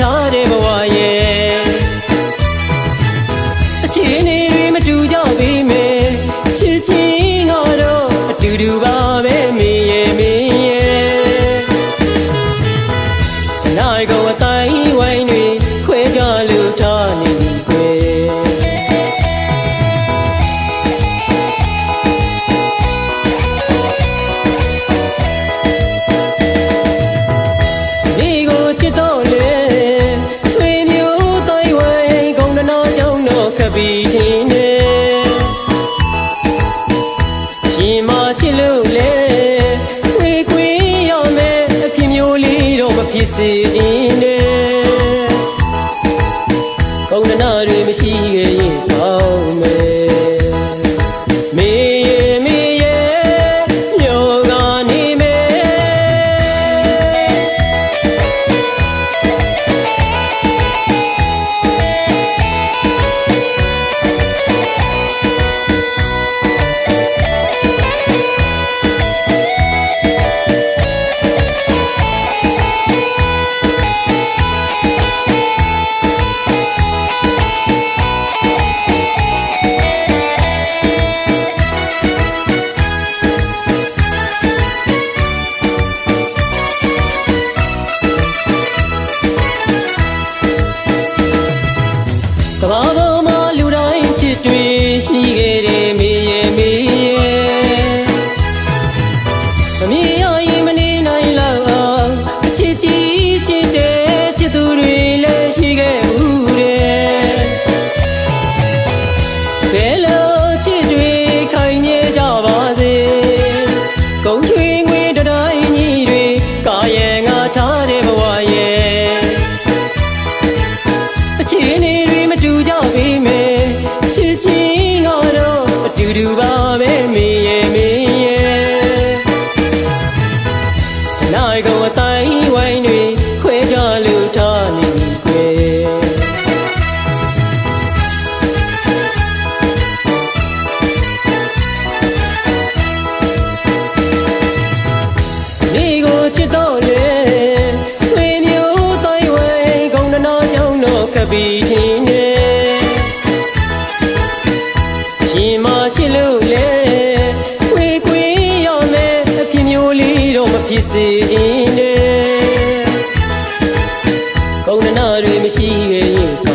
ထားတဲ့ဘဝရဲ့အချင်းတွေမတူကြပေမဲ့ချစ်ချင်းကတော့အတူတူပါ ရှင်မချစ်လို့လေဝေကွေးရောမဲအဖြစ်မျိုးလေးတော့မဖြစ်စေချင် ပဲမင်းရဲ့မင်းရဲ့နိုင်ကောအတိုင်းဝိုင်းတွေခွဲကြလူထားနေပြီကွယ်မိကိုချစ်တော့လေဆွေမျိုးတိုင်းဝိုင်းကုန်နာကြောင့်တော့ကပီးချင်း ပုံနာတွေမရှိခဲ့ရင်